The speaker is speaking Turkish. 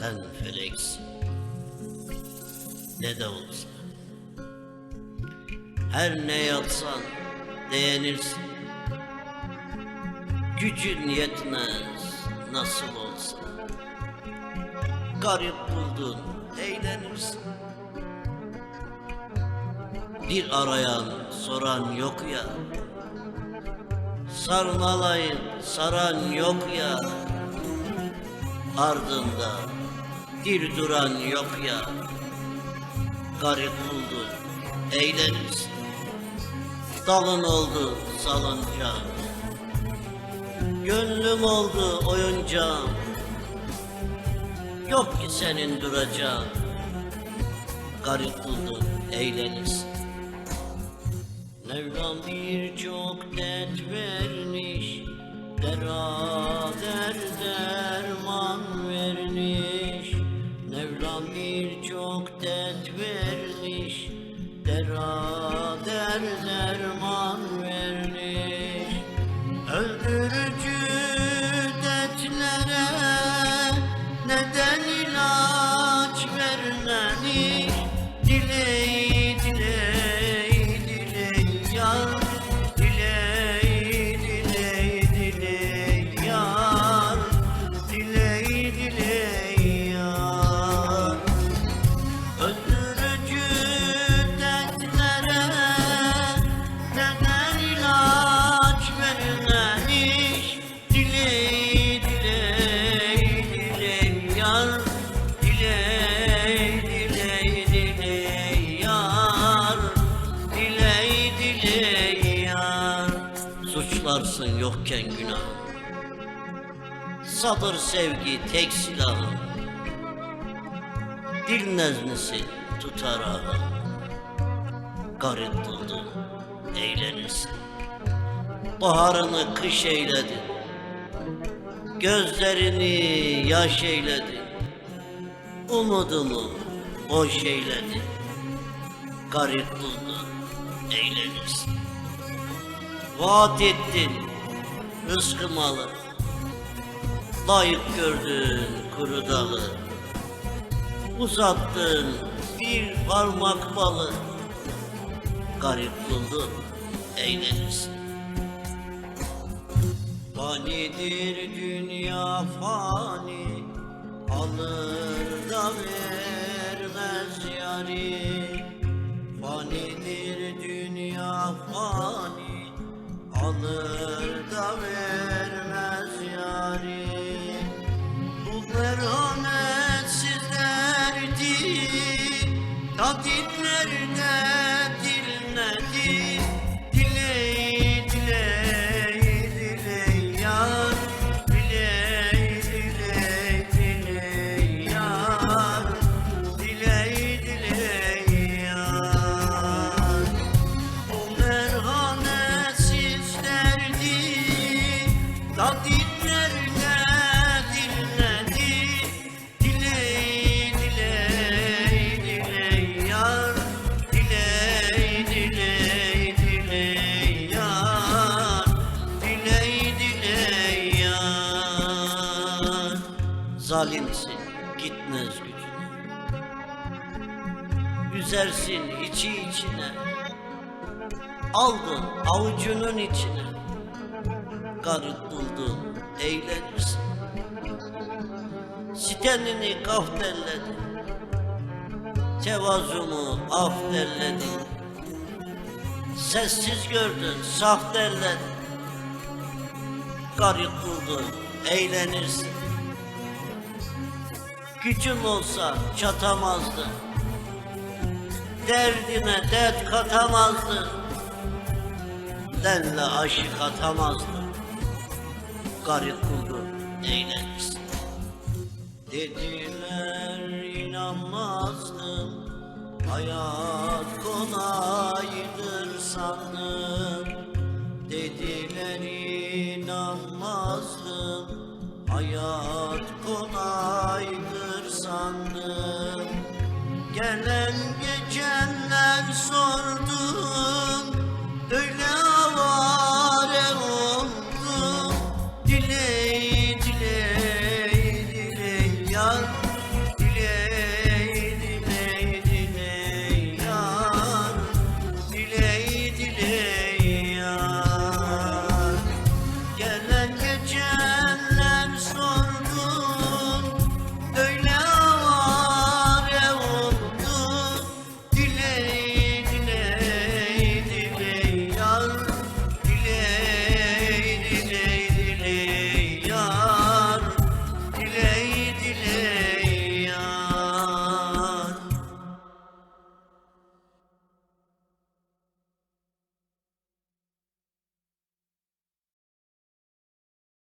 Sen feleksin. Ne de olsa. Her ne yapsan beğenirsin. Gücün yetmez nasıl olsa. Garip buldun eğlenirsin. Bir arayan soran yok ya. Sarmalayıp saran yok ya. Ardında bir duran yok ya. Garip buldun eğlenirsin. Dalın oldu salıncağım. Gönlüm oldu oyuncağım. Yok ki senin duracağın. Garip buldun eğlenirsin. Mevlam birçok dert vermiş Beraber Mevlam birçok dert vermiş. Beraber derman yokken günah. Sabır sevgi tek silahım Dil nezmisi tutar ağa. Garip buldun eğlenirsin. Baharını kış eyledin Gözlerini yaş eyledin Umudumu boş eyledin Garip buldun eğlenirsin. Vaat ettin rızkım alır Layık gördün kuru dalı. Uzattın bir parmak balı. Garip buldun eğlenirsin. Fanidir dünya fani? Alır da vermez yari. Fanidir dünya fani Alır da vermez yari Bu merhametsiz derdi Tabiplerde Zalimsin gitmez gücüne. Üzersin içi içine. Aldın avucunun içine. Garip buldun eğlenirsin Sitenini kahterledin Tevazumu af derledin Sessiz gördün saf derledin Garip buldun eğlenirsin Gücüm olsa çatamazdın Derdime dert katamazdın Denle aşık atamazdın Garip buldun eğlenirsin Dediler inanmazdım. Hayat kolaydır sandım. Dediler inanmazdım. Hayat kolaydır Gelen geçenler sordu.